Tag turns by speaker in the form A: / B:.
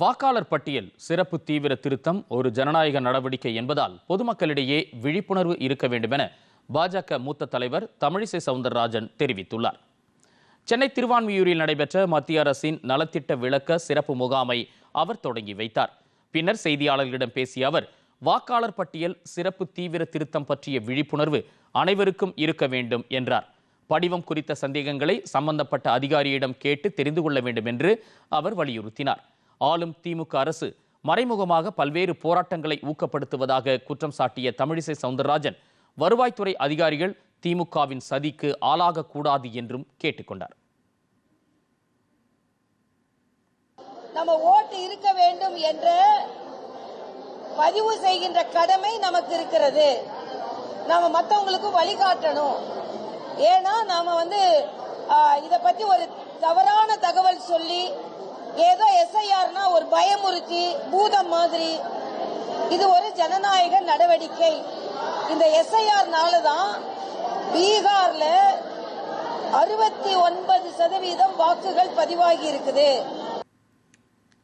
A: வாக்காளர் பட்டியல் சிறப்பு தீவிர திருத்தம் ஒரு ஜனநாயக நடவடிக்கை என்பதால் பொதுமக்களிடையே விழிப்புணர்வு இருக்க வேண்டுமென பாஜக மூத்த தலைவர் தமிழிசை சவுந்தரராஜன் தெரிவித்துள்ளார் சென்னை திருவான்மியூரில் நடைபெற்ற மத்திய அரசின் நலத்திட்ட விளக்க சிறப்பு முகாமை அவர் தொடங்கி வைத்தார் பின்னர் செய்தியாளர்களிடம் பேசிய அவர் வாக்காளர் பட்டியல் சிறப்பு தீவிர திருத்தம் பற்றிய விழிப்புணர்வு அனைவருக்கும் இருக்க வேண்டும் என்றார் படிவம் குறித்த சந்தேகங்களை சம்பந்தப்பட்ட அதிகாரியிடம் கேட்டு தெரிந்து கொள்ள வேண்டும் என்று அவர் வலியுறுத்தினார் ஆளும் திமுக அரசு மறைமுகமாக பல்வேறு போராட்டங்களை ஊக்கப்படுத்துவதாக குற்றம் சாட்டிய தமிழிசை சவுந்தரராஜன் வருவாய்த்துறை அதிகாரிகள் திமுகவின் சதிக்கு ஆளாகக்கூடாது என்றும் கேட்டுக்கொண்டார்
B: நம்ம ஓட்டு இருக்க வேண்டும் என்று பதிவு செய்கின்ற கடமை நமக்கு இருக்கிறது நாம மத்தவங்களுக்கு வழிகாட்டணும் ஏன்னா நாம வந்து இத பத்தி ஒரு தவறான தகவல் சொல்லி ஏதோ சொன்னா ஒரு பயமுறுத்தி பூதம் மாதிரி இது ஒரு ஜனநாயக நடவடிக்கை இந்த எஸ்ஐஆர்னால தான் பீகார்ல அறுபத்தி ஒன்பது சதவீதம் வாக்குகள் பதிவாகி இருக்குது